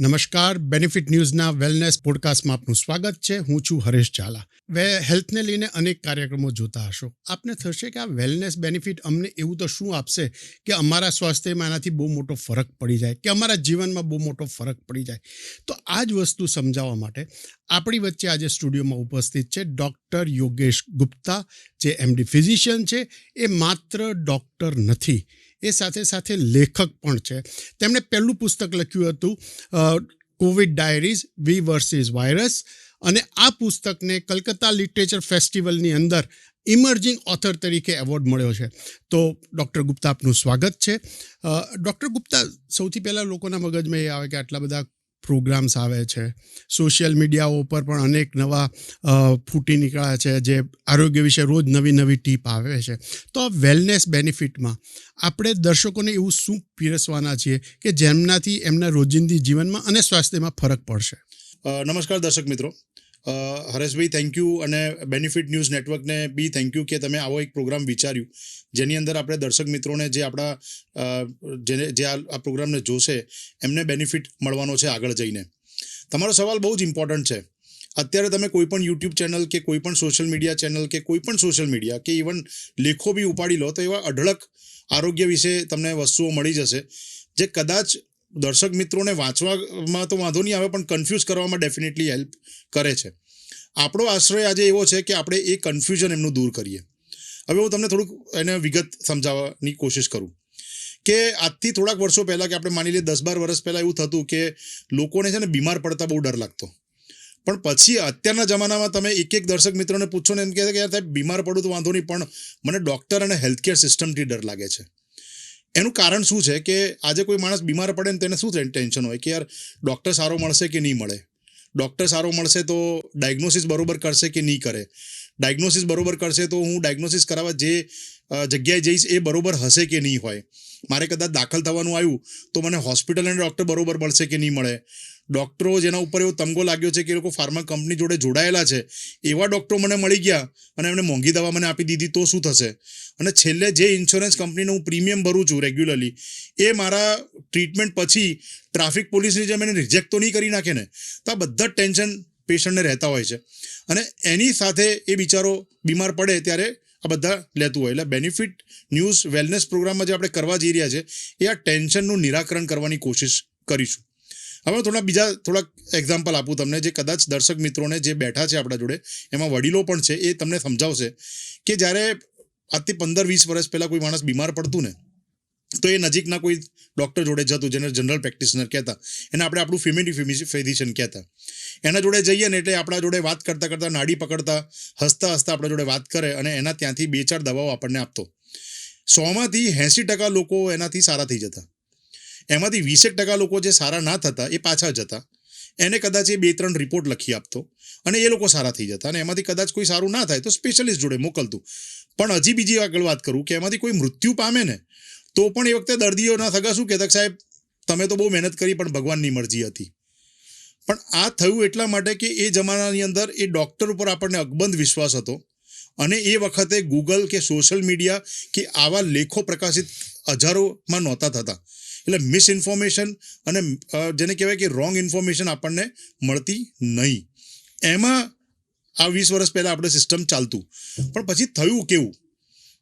નમસ્કાર benefit ન્યૂઝના wellness પોડકાસ્ટમાં આપનું સ્વાગત છે. હું છું હરેશ ઝાલા. વે હેલ્થને લઈને અનેક કાર્યક્રમો જોતા હશો. આપને થશે કે આ વેલનેસ બેનિફિટ અમને એવું તો શું આપશે કે અમારા સ્વાસ્થ્યમાં એનાથી બહુ મોટો ફરક પડી જાય, કે અમારા જીવનમાં બહુ મોટો ફરક પડી જાય? તો આ જ વસ્તુ સમજાવવા માટે આપણી વચ્ચે આજે સ્ટુડિયોમાં ઉપસ્થિત છે ડૉક્ટર યોગેશ ગુપ્તા, જે એમડી ફિઝિશિયન છે. એ માત્ર ડૉક્ટર નથી. એ સાથે સાથે લેખક પણ છે. તેમણે પહેલું પુસ્તક લખ્યું હતું Covid diaries we versus virus અને આ પુસ્તકને કલકત્તા લિટરેચર ફેસ્ટિવલની અંદર ઇમર્જિંગ ઓથર તરીકે એવોર્ડ મળ્યો છે. તો ડૉક્ટર ગુપ્તા આપનું સ્વાગત છે. ડૉક્ટર ગુપ્તા, સૌથી પહેલાં લોકોના મગજમાં એ આવે કે આટલા બધા પ્રોગ્રામ્સ આવે છે. સોશિયલ મીડિયાઓ ઉપર પણ અનેક નવા ફૂટી નીકળ્યા છે જે આરોગ્ય વિશે રોજ નવી નવી ટીપ આવે છે. તો વેલનેસ બેનિફિટમાં આપણે દર્શકોને એવું શું પીરસવાના છીએ કે જેમનાથી એમના રોજિંદી જીવનમાં અને સ્વાસ્થ્યમાં ફરક પડશે? નમસ્કાર દર્શક મિત્રો. હરેશભાઈ થેન્ક યુ અને બેનિફિટ ન્યૂઝ નેટવર્કને બી થેન્ક યુ કે તમે આવો એક પ્રોગ્રામ વિચાર્યું. જેની અંદર આપણે દર્શક મિત્રોને જે આપણા જેને જે આ પ્રોગ્રામને જોશે, એમને બેનિફિટ મળવાનો છે આગળ જઈને. તમારો સવાલ બહુ જ ઇમ્પોર્ટન્ટ છે. અત્યારે તમે કોઈ પણ યુટ્યુબ ચેનલ કે કોઈ પણ સોશિયલ મીડિયા ચેનલ કે કોઈ પણ સોશિયલ મીડિયા કે ઇવન લેખો બી ઉપાડી લો, તો એવા અઢળક આરોગ્ય વિશે તમને વસ્તુઓ મળી જશે. જે કદાચ દર્શક મિત્રોને વાંચવામાં તો વાંધો નહીં આવે, પણ કન્ફ્યુઝ કરવામાં ડેફિનેટલી હેલ્પ કરે છે. આપણો આશ્રય આજે એવો છે કે આપણે એ કન્ફ્યુઝન એમનું દૂર કરીએ. હવે હું તમને થોડુંક એને વિગત સમજાવવાની કોશિશ કરું. કે આજથી થોડાક વર્ષો પહેલાં કે આપણે માની લઈએ દસ બાર વર્ષ પહેલાં એવું થતું કે લોકોને છે ને બીમાર પડતા બહુ ડર લાગતો. પણ પછી અત્યારના જમાનામાં તમે એક એક દર્શક મિત્રોને પૂછો ને એમ કહે છે કે યાર સાહેબ, બીમાર પડું તો વાંધો નહીં, પણ મને ડૉક્ટર અને હેલ્થકેર સિસ્ટમથી ડર લાગે છે. એનું કારણ શું છે કે આજે કોઈ માણસ બીમાર પડે ને તેને શું ટેન્શન હોય કે યાર ડૉક્ટર સારો મળશે કે નહીં મળે? ડૉક્ટર સારો મળશે તો ડાયગ્નોસિસ બરોબર કરશે કે નહીં કરે? ડાયગ્નોસિસ બરોબર કરશે તો હું ડાયગ્નોસિસ કરાવવા જે જગ્યાએ જઈશ એ બરોબર હશે કે નહીં હોય? મારે કદાચ દાખલ થવાનું આવ્યું તો મને હોસ્પિટલ અને ડૉક્ટર બરોબર મળશે કે નહીં મળે? ડૉક્ટરો જેના ઉપર એવો તંગો લાગ્યો છે કે એ લોકો ફાર્મા કંપની જોડે જોડાયેલા છે, એવા ડૉક્ટરો મને મળી ગયા અને એમને મોંઘી દવા મને આપી દીધી, તો શું થશે? અને છેલ્લે જે ઇન્સ્યોરન્સ કંપનીનું હું પ્રીમિયમ ભરું છું રેગ્યુલરલી એ મારા ટ્રીટમેન્ટ પછી ટ્રાફિક પોલીસની જેમ એને રિજેક્ટ તો નહીં કરી નાખે ને, તો આ બધા જ ટેન્શન પેશન્ટને રહેતા હોય છે. અને એની સાથે એ બિચારો બીમાર પડે ત્યારે આ બધા લેતું હોય. એટલે બેનિફિટ ન્યૂઝ વેલનેસ પ્રોગ્રામમાં જે આપણે કરવા જઈ રહ્યા છે, એ આ ટેન્શનનું નિરાકરણ કરવાની કોશિશ કરીશું. હવે થોડા બીજા થોડાક એક્ઝામ્પલ આપું તમને, જે કદાચ દર્શક મિત્રોને જે બેઠા છે આપણા જોડે, એમાં વડીલો પણ છે, એ તમને સમજાવશે કે જ્યારે આજથી પંદર વીસ વર્ષ પહેલાં કોઈ માણસ બીમાર પડતું ને, તો એ નજીકના કોઈ ડૉક્ટર જોડે જતું જેને જનરલ પ્રેક્ટિશનર કહેતા. એને આપણે આપણું ફેમિલી ફિઝિશિયન કહેતા. એના જોડે જઈએ ને એટલે આપણા જોડે વાત કરતાં કરતાં નાડી પકડતા, હસતા હસતા આપણા જોડે વાત કરે અને એના ત્યાંથી બે ચાર દવાઓ આપણને આપતો. સોમાંથી એંસી ટકા લોકો એનાથી સારા થઈ જતા. એમાંથી વીસેક ટકા લોકો જે સારા ના થતા, એ પાછા જતા. એને કદાચ એ બે ત્રણ રિપોર્ટ લખી આપતો અને એ લોકો સારા થઈ જતા. અને એમાંથી કદાચ કોઈ સારું ના થાય તો સ્પેશિયલિસ્ટ જોડે મોકલતું. પણ હજી બીજી આગળ વાત કરું કે એમાંથી કોઈ મૃત્યુ પામે ને, તો પણ એ વખતે દર્દીઓના સગા શું કહેતા સાહેબ, તમે તો બહુ મહેનત કરી પણ ભગવાનની મરજી હતી. પણ આ થયું એટલા માટે કે એ જમાનાની અંદર એ ડૉક્ટર ઉપર આપણને અકબંધ વિશ્વાસ હતો. અને એ વખતે ગૂગલ કે સોશિયલ મીડિયા કે આવા લેખો પ્રકાશિત હજારોમાં નહોતા થતા. એટલે મિસઇન્ફોર્મેશન અને જેને કહેવાય કે રોંગ ઇન્ફોર્મેશન આપણને મળતી નહીં. એમાં આ વીસ વર્ષ પહેલાં આપણે સિસ્ટમ ચાલતું. પણ પછી થયું કેવું?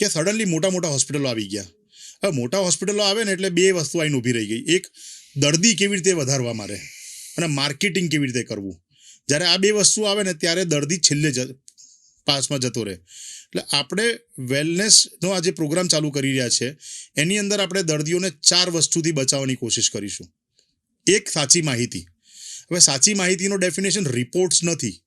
કે સડનલી મોટા મોટા હોસ્પિટલો આવી ગયા. હવે મોટા હોસ્પિટલો આવે ને એટલે બે વસ્તુ આવીને ઊભી રહી ગઈ. એક, દર્દી કેવી રીતે વધારવા મારે? અને માર્કેટિંગ કેવી રીતે કરવું? જ્યારે આ બે વસ્તુ આવે ને ત્યારે દર્દી છેલ્લે જ પાસમાં જતો રહે. એટલે આપણે વેલનેસનો આ જે પ્રોગ્રામ ચાલુ કરી રહ્યા છે, એની અંદર આપણે દર્દીઓને ચાર વસ્તુથી બચાવવાની કોશિશ કરીશું. એક સાચી માહિતી. હવે સાચી માહિતીનો ડેફિનેશન રિપોર્ટ્સ નથી,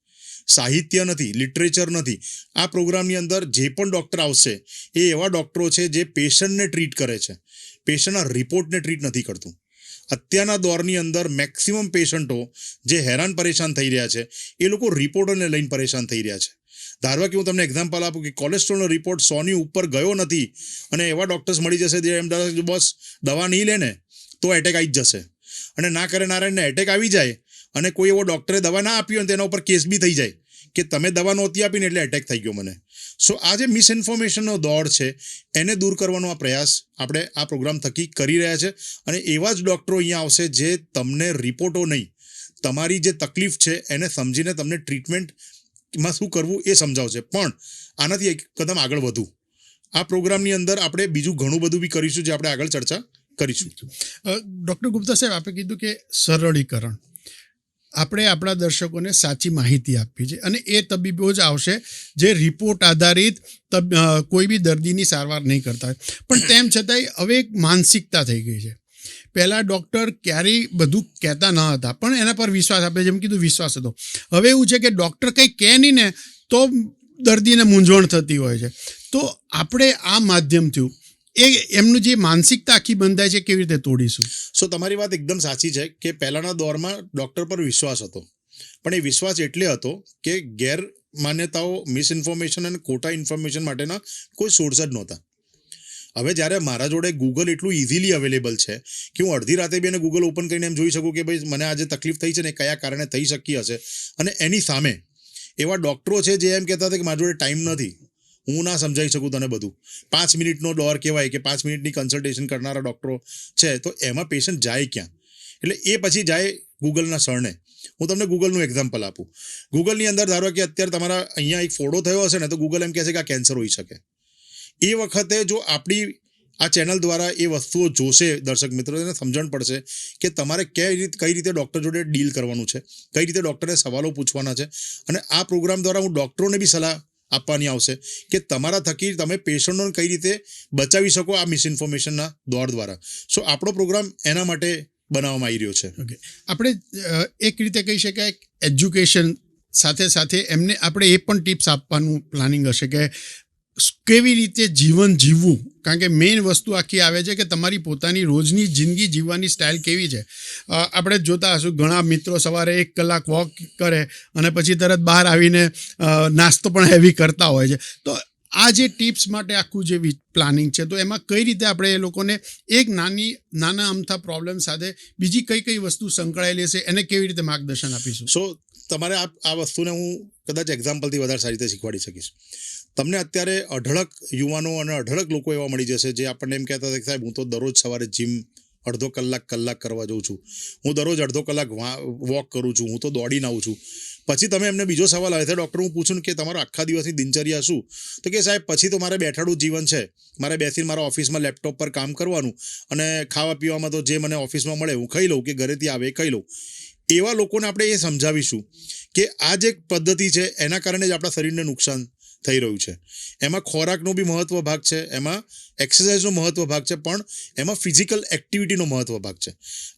સાહિત્ય નથી લિટરેચર નથી. આ પ્રોગ્રામની અંદર જે પણ ડૉક્ટર આવશે, એ એવા ડૉક્ટરો છે જે પેશન્ટને ટ્રીટ કરે છે. પેશન્ટના રિપોર્ટને ટ્રીટ નથી કરતું. અત્યારના દોરની અંદર મેક્સિમમ પેશન્ટો જે હેરાન પરેશાન થઈ રહ્યા છે, એ લોકો રિપોર્ટોને લઈને પરેશાન થઈ રહ્યા છે. ધારવા કે હું તમને એક્ઝામ્પલ આપું કે કોલેસ્ટ્રોલનો રિપોર્ટ સોની ઉપર ગયો નથી અને એવા ડૉક્ટર્સ મળી જશે જે એમ ધારે બસ દવા નહીં લે ને તો એટેક આવી જ જશે. અને ના કરે નારાયણને એટેક આવી જાય અને કોઈ એવો ડૉક્ટરે દવા ના આપી હોય તેના ઉપર કેસ બી થઈ જાય કે તમે દવા નહોતી આપીને એટલે એટેક થઈ ગયો મને. સો આ જે મિસઇન્ફોર્મેશનનો દોર છે, એને દૂર કરવાનો આ પ્રયાસ આપણે આ પ્રોગ્રામ થકી કરી રહ્યા છે અને એવા જ ડૉક્ટરો અહીંયા આવશે જે તમને રિપોર્ટો નહીં. તમારી જે તકલીફ છે, એને સમજીને તમને ટ્રીટમેન્ટમાં શું કરવું એ સમજાવશે પણ આનાથી એક કદમ આગળ વધવું આ પ્રોગ્રામની અંદર આપણે બીજું ઘણું બધું બી કરીશું જે આપણે આગળ ચર્ચા કરીશું. ડૉક્ટર ગુપ્તા સાહેબ, આપે કીધું કે સરળીકરણ. આપણે આપણા દર્શકોને સાચી માહિતી આપવી છે અને એ તબીબો જ આવશે જે રિપોર્ટ આધારિત કોઈ બી દર્દીની સારવાર નહીં કરતા પણ તેમ છતાંય હવે એક માનસિકતા થઈ ગઈ છે. પહેલાં ડૉક્ટર ક્યારેય બધું કહેતા ન હતા, પણ એના પર વિશ્વાસ આપે, જેમ કીધું વિશ્વાસ હતો. હવે એવું છે કે ડૉક્ટર કંઈ કહે નહીં ને, તો દર્દીને મૂંઝવણ થતી હોય છે. તો આપણે આ માધ્યમથી એ એમનું જે માનસિકતા આખી બંધાય છે, કેવી રીતે તોડીશું? સો તમારી વાત એકદમ સાચી છે કે પહેલાંના દોરમાં ડૉક્ટર પર વિશ્વાસ હતો. પણ એ વિશ્વાસ એટલે હતો કે ગેર માન્યતાઓ મિસઇન્ફોર્મેશન અને ખોટા ઇન્ફોર્મેશન માટેના કોઈ સોર્સ જ નહોતા. હવે જ્યારે મારા જોડે ગૂગલ એટલું ઇઝીલી અવેલેબલ છે કે હું અડધી રાતે બી એને ગૂગલ ઓપન કરીને એમ જોઈ શકું કે ભાઈ મને આજે તકલીફ થઈ છે ને કયા કારણે થઈ શકી હશે. અને એની સામે એવા ડૉક્ટરો છે જે એમ કહેતા હતા કે મારા જોડે ટાઈમ નથી. હું ના સમજાવી શકું તને બધું. પાંચ મિનિટનો દોર કહેવાય કે પાંચ મિનિટની કન્સલ્ટેશન કરનારા ડૉક્ટરો છે, તો એમાં પેશન્ટ જાય ક્યાં? એટલે એ પછી જાય ગૂગલના શરણે હું તમને ગૂગલનું એક્ઝામ્પલ આપું. ગૂગલની અંદર ધારો કે અત્યારે તમારા અહીંયા એક ફોડો થયો હશે ને તો ગૂગલ એમ કહે છે કે આ કેન્સર હોઈ શકે. એ વખતે જો આપણી આ ચેનલ દ્વારા એ વસ્તુઓ જોશે દર્શક મિત્રો, એને સમજણ પડશે કે તમારે કઈ રીતે કઈ રીતે ડૉક્ટર જોડે ડીલ કરવાનું છે, કઈ રીતે ડૉક્ટરને સવાલો પૂછવાના છે અને આ પ્રોગ્રામ દ્વારા હું ડૉક્ટરોને બી સલાહ આપવાની આવશે કે તમારા થકી તમે પેશન્ટોને કઈ રીતે બચાવી શકો આ મિસઇન્ફોર્મેશનના દોર દ્વારા. સો, આપણો પ્રોગ્રામ એના માટે બનાવવામાં આવી રહ્યો છે. ઓકે આપણે એક રીતે કહી શકાય એજ્યુકેશન સાથે સાથે એમને આપણે એ પણ ટિપ્સ આપવાનું પ્લાનિંગ હશે કે કેવી રીતે જીવન જીવવું? કારણ કે મેઇન વસ્તુ આખી આવે છે કે તમારી પોતાની રોજની જિંદગી જીવવાની સ્ટાઇલ કેવી છે? આપણે જોતા હશું ઘણા મિત્રો સવારે એક કલાક વોક કરે અને પછી તરત બહાર આવીને નાસ્તો પણ હેવી કરતા હોય છે. તો આ જે ટિપ્સ માટે આખું જે પ્લાનિંગ છે, તો એમાં કઈ રીતે આપણે એ લોકોને એક નાની, નાના અમથા પ્રોબ્લેમ સાથે બીજી કઈ કઈ વસ્તુ સંકળાયેલી છે એને કેવી રીતે માર્ગદર્શન આપીશું? સો તમારે આ વસ્તુને હું કદાચ એક્ઝામ્પલથી વધારે સારી રીતે શીખવાડી શકીશ. તમને અત્યારે અઢળક યુવાનો અને અઢળક લોકો એવા મળી જશે જે આપણને એમ કહેતા હતા કે સાહેબ હું તો દરરોજ સવારે જીમ અડધો કલાક કલાક કરવા જાઉં છું. હું દરરોજ અડધો કલાક વોક કરું છું. હું તો દોડીને આવું છું. પછી તમે એમને બીજો સવાલ આવે છે ડૉક્ટર હું પૂછું કે તમારો આખા દિવસની દિનચર્યા શું? તો કે સાહેબ પછી તો મારે બેઠાડું જીવન છે. મારે બેસીને મારા ઓફિસમાં લેપટોપ પર કામ કરવાનું અને ખાવા પીવામાં તો જે મને ઓફિસમાં મળે હું ખાઈ લઉં કે ઘરેથી આવે ખાઈ લઉં. એવા લોકોને આપણે એ સમજાવીશું કે આ જે પદ્ધતિ છે, એના કારણે જ આપણા શરીરને નુકસાન થઈ રહ્યું છે. એમાં ખોરાકનો બી મહત્વ ભાગ છે, એમાં એક્સરસાઇઝનો મહત્વ ભાગ છે, પણ એમાં ફિઝિકલ એક્ટિવિટીનો મહત્વ ભાગ છે.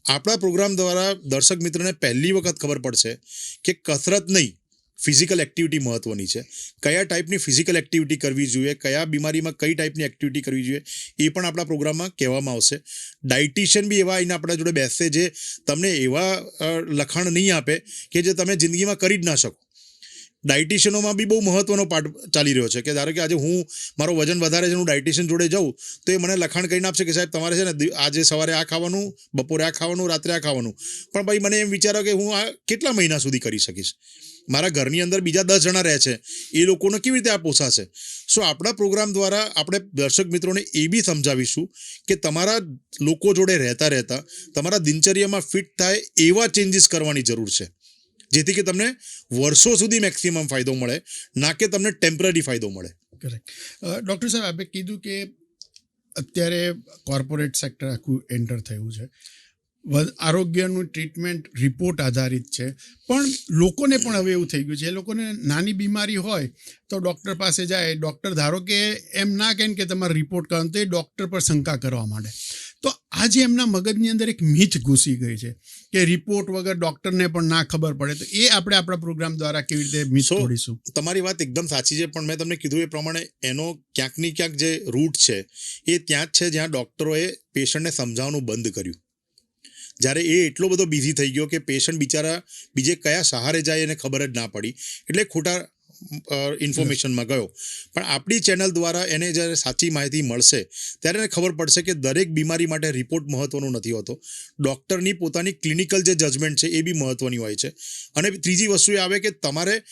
આપણા પ્રોગ્રામ દ્વારા દર્શક મિત્રને પહેલી વખત ખબર પડશે કે કસરત નહીં ફિઝિકલ એક્ટિવિટી મહત્વની છે. કયા ટાઈપની ફિઝિકલ એક્ટિવિટી કરવી જોઈએ, કયા બીમારીમાં કઈ ટાઈપની એક્ટિવિટી કરવી જોઈએ, એ પણ આપણા પ્રોગ્રામમાં કહેવામાં આવશે. ડાયટિશિયન બી એવા આવીને આપણા જોડે બેસશે જે તમને એવા લખાણ નહીં આપે કે જે તમે જિંદગીમાં કરી જ ના શકો. ડાયટિશિયનોમાં બી બહુ મહત્વનો પાર્ટ ચાલી રહ્યો છે કે ધારો કે આજે હું મારો વજન વધારે છે હું ડાયટિશિયન જોડે જાઉં, તો એ મને લખાણ કરીને આપશે કે સાહેબ તમારે છે ને આજે સવારે આ ખાવાનું, બપોરે આ ખાવાનું, રાત્રે આ ખાવાનું. પણ ભાઈ મને એમ વિચારો કે હું આ કેટલા મહિના સુધી કરી શકીશ? મારા ઘરની અંદર બીજા દસ જણા રહે છે, એ લોકોને કેવી રીતે આ પોસાશે? સો આપણા પ્રોગ્રામ દ્વારા આપણે દર્શક મિત્રોને એ બી સમજાવીશું કે તમારા લોકો જોડે રહેતા રહેતા તમારા દિનચર્યામાં ફિટ થાય એવા ચેન્જીસ કરવાની જરૂર છે. જેથી કે તમને વર્ષો સુધી મેક્સિમમ ફાયદો મળે, ના કે તમને ટેમ્પરરી ફાયદો મળે. કરેક્ટ ડૉક્ટર સાહેબ, આપે કીધું કે અત્યારે કોર્પોરેટ સેક્ટર આખું એન્ટર થયું છે. આરોગ્યનું ટ્રીટમેન્ટ રિપોર્ટ આધારિત છે. પણ લોકોને પણ હવે એવું થઈ ગયું છે. એ લોકોને નાની બીમારી હોય તો ડૉક્ટર પાસે જાય. ડૉક્ટર ધારો કે એમ ના કહે કે તમારે રિપોર્ટ કરવાનો, તો એ ડૉક્ટર પર શંકા કરવા માંડે. તો આજે એમના મગજની અંદર એક મીથ ઘૂસી ગઈ છે કે રિપોર્ટ વગર ડૉક્ટરને પણ ના ખબર પડે. તો એ આપણે આપણા પ્રોગ્રામ દ્વારા કેવી રીતે મીથ તોડીશું? તમારી વાત એકદમ સાચી છે પણ મેં તમને કીધું એ પ્રમાણે એનો ક્યાંકની ક્યાંક જે રૂટ છે એ ત્યાં જ છે જ્યાં ડોક્ટરોએ પેશન્ટને સમજાવવાનું બંધ કર્યું. જ્યારે એ એટલો બધો બિઝી થઈ ગયો કે પેશન્ટ બિચારા બીજે કયા સહારે જાય એને ખબર જ ના પડી. એટલે ખોટા ઇન્ફોર્મેશનમાં ગયો. પણ આપણી ચેનલ દ્વારા એને જ્યારે સાચી માહિતી મળશે, ત્યારે એને ખબર પડશે કે દરેક બીમારી માટે રિપોર્ટ મહત્વનો નથી હોતો. ડૉક્ટરની પોતાની ક્લિનિકલ જે જજમેન્ટ છે, એ બી મહત્વની હોય છે. અને ત્રીજી વસ્તુ એ આવે કે તમારે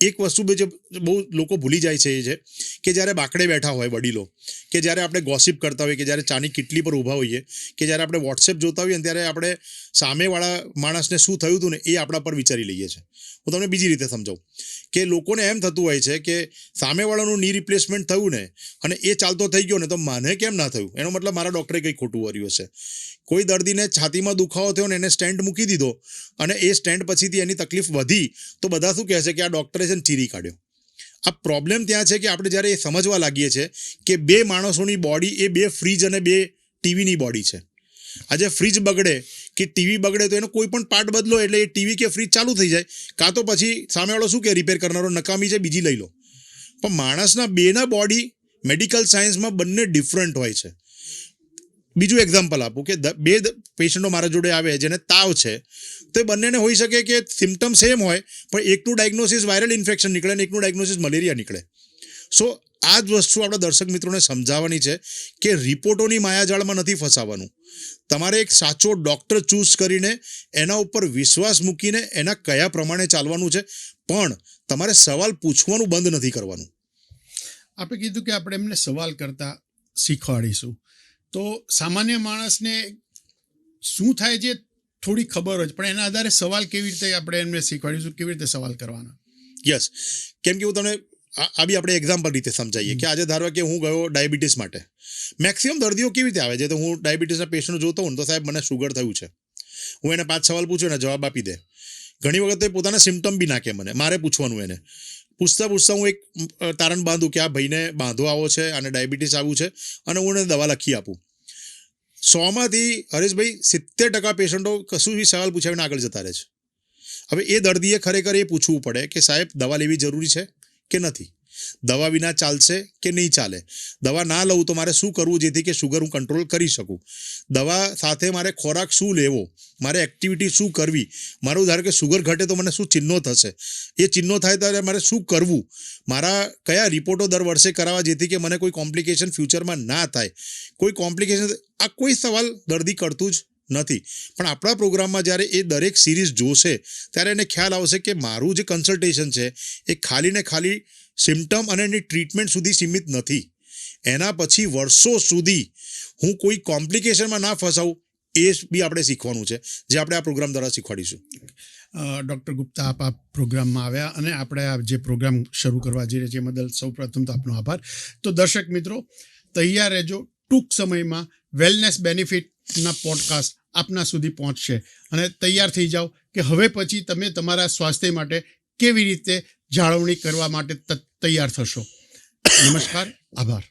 એક વસ્તુ બે જે બહુ લોકો ભૂલી જાય છે એ છે, કે જ્યારે બાકડે બેઠા હોય વડીલો, કે જ્યારે આપણે ગોસિપ કરતા હોઈએ, કે જ્યારે ચાની કિટલી પર ઊભા હોઈએ, કે જ્યારે આપણે વોટ્સએપ જોતા હોઈએ, ત્યારે આપણે સામેવાળા માણસને શું થયું હતું ને એ આપણા પર વિચારી લઈએ છીએ. હું તમને બીજી રીતે સમજાવું. કે લોકોને એમ થતું હોય છે કે સામેવાળાનું ની રિપ્લેસમેન્ટ થયું ને અને એ ચાલતો થઈ ગયો ને તો મને કેમ ના થયું? એનો મતલબ મારા ડૉક્ટરે કંઈ ખોટું કર્યું હશે. કોઈ દર્દીને છાતીમાં દુખાવો થયો ને એને સ્ટેન્ડ મૂકી દીધો અને એ સ્ટેન્ડ પછીથી એની તકલીફ વધી તો બધા શું કહે છે કે આ ડૉક્ટરે છે ને ચીરી કાઢ્યો. આ પ્રોબ્લેમ ત્યાં છે કે આપણે જ્યારે એ સમજવા લાગીએ છીએ કે બે માણસોની બોડી એ બે ફ્રીજ અને બે ટીવીની બોડી છે. આજે ફ્રીજ બગડે કે ટીવી બગડે તો એનો કોઈ પણ પાર્ટ બદલો એટલે એ ટીવી કે ફ્રીજ ચાલુ થઈ જાય. કાં તો પછી સામેવાળો શું કે રિપેર કરનારો નકામી છે, બીજી લઈ લો. પણ માણસના બેના બોડી મેડિકલ સાયન્સમાં બંને ડિફરન્ટ હોય છે. બીજું એક્ઝામ્પલ આપું કે બે પેશન્ટો મારા જોડે આવે, જેને તાવ છે, તો એ બંનેને હોઈ શકે કે સિમ્ટમ સેમ હોય, પણ એકનું ડાયગ્નોસિસ વાયરલ ઇન્ફેક્શન નીકળે અને એકનું ડાયગ્નોસિસ મલેરિયા નીકળે. સો આ જ વસ્તુ આપણા દર્શક મિત્રોને સમજાવવાની છે કે રિપોર્ટોની માયાજાળમાં નથી ફસાવાનું. તમારે એક સાચો ડૉક્ટર ચૂઝ કરીને એના ઉપર વિશ્વાસ મૂકીને એના કયા પ્રમાણે ચાલવાનું છે પણ તમારે સવાલ પૂછવાનું બંધ નથી કરવાનું. આપણે કીધું કે આપણે એમને સવાલ કરતા શીખવાડીશું. તો સામાન્ય માણસને શું થાય છે થોડી ખબર જ પણ એના આધારે સવાલ કેવી રીતે આપણે એમને શીખવાડીશું કેવી રીતે સવાલ કરવાના? યસ કેમ કે હું તમને આ બી આપણે એક્ઝામ્પલ રીતે સમજાવીએ કે આજે ધારો કે હું ગયો ડાયાબિટીસ માટે. મેક્સિમમ દર્દીઓ કેવી રીતે આવે? છે તો હું ડાયાબિટીસના પેશન્ટ જોતો હોઉં તો સાહેબ મને શુગર થયું છે. હું એને પાંચ સવાલ પૂછું ને જવાબ આપી દે. ઘણી વખત એ પોતાના સિમ્ટમ બી નાખે મને. મારે પૂછવાનું એને. પૂછતા પૂછતા હું એક તારણ બાંધું કે આ ભાઈને બાંધો આવો છે અને ડાયાબિટીસ આવું છે અને હું એને દવા લખી આપું. સોમાંથી હરેશભાઈ સિત્તેર ટકા પેશન્ટો કશું બી સવાલ પૂછાવીને આગળ જતા રહે છે. હવે એ દર્દીએ ખરેખર એ પૂછવું પડે કે સાહેબ દવા લેવી જરૂરી છે? કે નથી? દવા વિના ચાલશે કે નહીં ચાલે? દવા ના લઉં તો મારે શું કરવું જેથી કે શુગર હું કંટ્રોલ કરી શકું? દવા સાથે મારે ખોરાક શું લેવો? મારે એક્ટિવિટી શું કરવી? મારું ધારો કે શુગર ઘટે તો મને શું ચિહ્નો થશે? એ ચિહ્નો થાય ત્યારે મારે શું કરવું? મારા કયા રિપોર્ટો દર વર્ષે કરાવવા જેથી કે મને કોઈ કોમ્પ્લિકેશન ફ્યુચરમાં ના થાય? કોઈ કોમ્પ્લિકેશન આ કોઈ સવાલ દર્દી કરતું જ નથી. પણ આપણા પ્રોગ્રામમાં જ્યારે એ દરેક સિરીઝ જોશે, ત્યારે એને ખ્યાલ આવશે કે મારું જે કન્સલ્ટેશન છે, એ ખાલી ને ખાલી સિમ્ટમ અને એની ટ્રીટમેન્ટ સુધી સીમિત નથી. એના પછી વર્ષો સુધી હું કોઈ કોમ્પ્લિકેશનમાં ના ફસાવું, એ બી આપણે શીખવાનું છે, જે આપણે આ પ્રોગ્રામ દ્વારા શીખવાડીશું. ડૉક્ટર ગુપ્તા, આપ આ પ્રોગ્રામમાં આવ્યા અને આપણે આ જે પ્રોગ્રામ શરૂ કરવા જઈ રહ્યા છીએ બદલ સૌપ્રથમ તો આપનો આભાર. તો દર્શક મિત્રો, તૈયાર રહેજો ટૂંક સમયમાં. વેલનેસ બેનિફિટના પોડકાસ્ટ આપના સુધી પહોંચશે. અને તૈયાર થઈ જાઓ કે હવે પછી તમે તમારા સ્વાસ્થ્ય માટે કેવી રીતે જાળવણી કરવા માટે તૈયાર થશો. નમસ્કાર, આભાર.